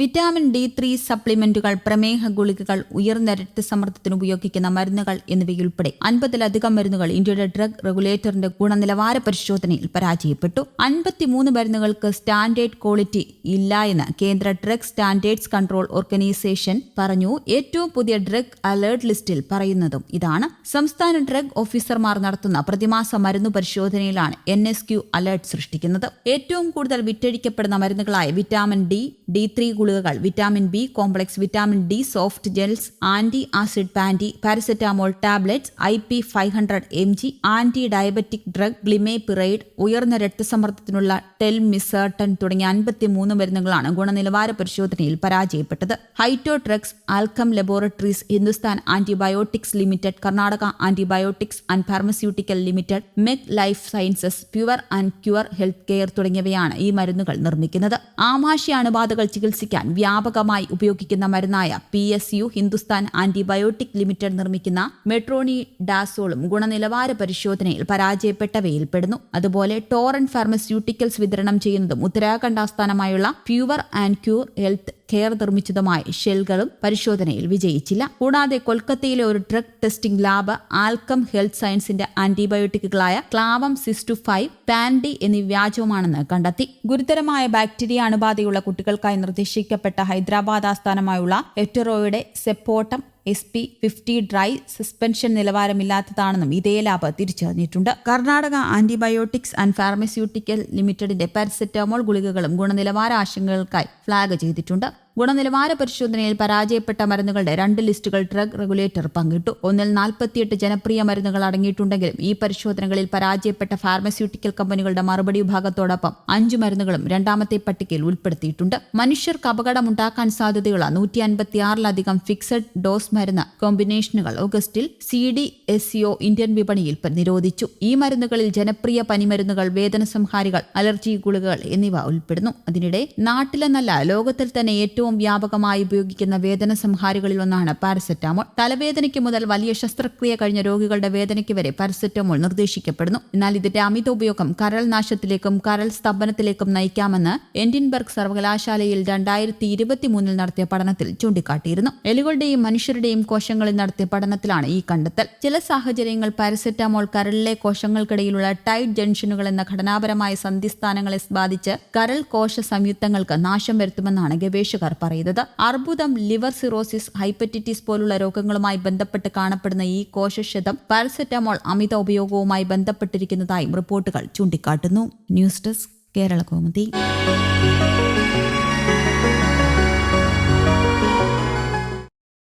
Vitamin D three സപ്ലിമെന്റുകൾ പ്രമേഹ ഗുളികകൾ ഉയർന്ന രക്തസമ്മർദ്ദത്തിന് ഉപയോഗിക്കുന്ന മരുന്നുകൾ എന്നിവയുൾപ്പെടെ അൻപതിലധികം മരുന്നുകൾ ഇന്ത്യയുടെ ഡ്രഗ് റെഗുലേറ്ററിന്റെ ഗുണനിലവാര പരിശോധനയിൽ പരാജയപ്പെട്ടു. അൻപത്തിമൂന്ന് മരുന്നുകൾക്ക് സ്റ്റാൻഡേർഡ് ക്വാളിറ്റി ഇല്ല എന്ന് കേന്ദ്ര ഡ്രഗ് സ്റ്റാൻഡേർഡ്സ് കൺട്രോൾ ഓർഗനൈസേഷൻ പറഞ്ഞു. ഏറ്റവും പുതിയ ഡ്രഗ് അലേർട്ട് ലിസ്റ്റിൽ പറയുന്നതും ഇതാണ്. സംസ്ഥാന ഡ്രഗ് ഓഫീസർമാർ നടത്തുന്ന പ്രതിമാസ മരുന്ന് പരിശോധനയിലാണ് എൻ എസ് ക്യു അലേർട്ട് സൃഷ്ടിക്കുന്നത്. ഏറ്റവും കൂടുതൽ വിറ്റഴിക്കപ്പെടുന്ന മരുന്നുകളായ വിറ്റാമിൻ ഡി ഡി ത്രീ ഗുളികകൾ vitamin B complex vitamin D soft gels anti acid pan D paracetamol tablets I P five hundred M G anti diabetic drug glimepiride ഉയർന്ന രക്തസമ്മർദ്ദത്തിനുള്ള telmisartan തുടങ്ങിയ അൻപത്തിമൂന്ന് മരുന്നുകളാണ് ഗുണനിലവാര പരിശോധനയിൽ പരാജയപ്പെട്ടത്. Hetero drugs Alkem laboratories Hindustan antibiotics limited Karnataka antibiotics and pharmaceutical limited Mec life sciences pure and cure health care തുടങ്ങിയവയാണ് ഈ മരുന്നുകൾ നിർമ്മിക്കുന്നത്. ആമാശയ അണുബാധകൾ ചികിത്സിക്കാൻ വ്യാപകമായി ഉപയോഗിക്കുന്ന മരുന്നായ P S U Hindustan antibiotic limited നിർമ്മിക്കുന്ന മെട്രോണി ഡാസോളും ഗുണനിലവാര പരിശോധനയിൽ പരാജയപ്പെട്ടവയിൽപ്പെടുന്നു. അതുപോലെ ടോറൻ ഫാർമസ്യൂട്ടിക്കൽസ് വിതരണം ചെയ്യുന്നതും ഉത്തരാഖണ്ഡ് ആസ്ഥാനമായുള്ള pure and cure health care നിർമ്മിച്ചതുമായ ഷെൽകളും പരിശോധനയിൽ വിജയിച്ചില്ല. കൂടാതെ കൊൽക്കത്തയിലെ ഒരു drug testing lab Alkem health സയൻസിന്റെ ആന്റിബയോട്ടിക്കുകളായ ക്ലാവം സിസ്റ്റു ഫൈവ് പാൻഡി എന്നീ വ്യാജവുമാണെന്ന് കണ്ടെത്തി. ഗുരുതരമായ ബാക്ടീരിയ അണുബാധയുള്ള കുട്ടികൾക്കായി നിർദ്ദേശിക്കപ്പെട്ട ഹൈദരാബാദ് ആസ്ഥാനമായുള്ള എറ്ററോയുടെ സെപ്പോട്ടം S P fifty dry suspension നിലവാരമില്ലാത്തതാണെന്നും ഇതേ ലാബ് തിരിച്ചറിഞ്ഞിട്ടുണ്ട്. കർണാടക ആന്റിബയോട്ടിക്സ് ആൻഡ് ഫാർമസ്യൂട്ടിക്കൽ ലിമിറ്റഡിന്റെ പാരസെറ്റാമോൾ ഗുളികകളും ഗുണനിലവാര ആശങ്കകൾക്കായി ഫ്ളാഗ് ചെയ്തിട്ടുണ്ട്. ഗുണനിലവാര പരിശോധനയിൽ പരാജയപ്പെട്ട മരുന്നുകളുടെ രണ്ട് ലിസ്റ്റുകൾ ഡ്രഗ് റെഗുലേറ്റർ പങ്കിട്ടു. ഒന്നിൽ നാൽപ്പത്തിയെട്ട് ജനപ്രിയ മരുന്നുകൾ അടങ്ങിയിട്ടുണ്ടെങ്കിലും ഈ പരിശോധനകളിൽ പരാജയപ്പെട്ട ഫാർമസ്യൂട്ടിക്കൽ കമ്പനികളുടെ മറുപടി വിഭാഗത്തോടൊപ്പം അഞ്ചു മരുന്നുകളും രണ്ടാമത്തെ പട്ടികയിൽ ഉൾപ്പെടുത്തിയിട്ടുണ്ട്. മനുഷ്യർക്ക് അപകടമുണ്ടാക്കാൻ സാധ്യതയുള്ള നൂറ്റി അൻപത്തിയാറിലധികം ഫിക്സഡ് ഡോസ് മരുന്ന് കോമ്പിനേഷനുകൾ ഓഗസ്റ്റിൽ C D S O Indian വിപണിയിൽ നിരോധിച്ചു. ഈ മരുന്നുകളിൽ ജനപ്രിയ പനിമരുന്നുകൾ വേദനസംഹാരികൾ അലർജി ഗുളികകൾ എന്നിവ ഉൾപ്പെടുന്നു. അതിനിടെ നാട്ടിലെന്നല്ല ലോകത്തിൽ തന്നെ ഏറ്റവും വ്യാപകമായി ഉപയോഗിക്കുന്ന വേദന സംഹാരികളിൽ ഒന്നാണ് പാരസെറ്റാമോൾ. തലവേദനയ്ക്ക് മുതൽ വലിയ ശസ്ത്രക്രിയ കഴിഞ്ഞ രോഗികളുടെ വേദനയ്ക്ക് വരെ പാരസെറ്റാമോൾ നിർദ്ദേശിക്കപ്പെടുന്നു. എന്നാൽ ഇതിന്റെ അമിത ഉപയോഗം കരൾ നാശത്തിലേക്കും കരൾ സ്തംഭനത്തിലേക്കും നയിക്കാമെന്ന് എൻഡിൻബർഗ് സർവകലാശാലയിൽ രണ്ടായിരത്തി ഇരുപത്തിമൂന്നിൽ നടത്തിയ പഠനത്തിൽ ചൂണ്ടിക്കാട്ടിയിരുന്നു. എലികളുടെയും മനുഷ്യരുടെയും കോശങ്ങളിൽ നടത്തിയ പഠനത്തിലാണ് ഈ കണ്ടെത്തൽ. ചില സാഹചര്യങ്ങൾ പാരസെറ്റാമോൾ കരളിലെ കോശങ്ങൾക്കിടയിലുള്ള ടൈറ്റ് ജംഗ്ഷനുകൾ എന്ന ഘടനാപരമായ സന്ധിസ്ഥാനങ്ങളെ ബാധിച്ച് കരൾ കോശ സംയുക്തങ്ങൾക്ക് നാശം വരുത്തുമെന്നാണ് ഗവേഷകർ പറയുന്നത്. അർബുദം ലിവർ സിറോസിസ് ഹൈപ്പറ്റിറ്റിസ് പോലുള്ള രോഗങ്ങളുമായി ബന്ധപ്പെട്ട് കാണപ്പെടുന്ന ഈ കോശക്ഷതം പാരസെറ്റമോൾ അമിത ഉപയോഗവുമായി ബന്ധപ്പെട്ടിരിക്കുന്നതായും റിപ്പോർട്ടുകൾ ചൂണ്ടിക്കാട്ടുന്നു. News desk Kerala കോമതി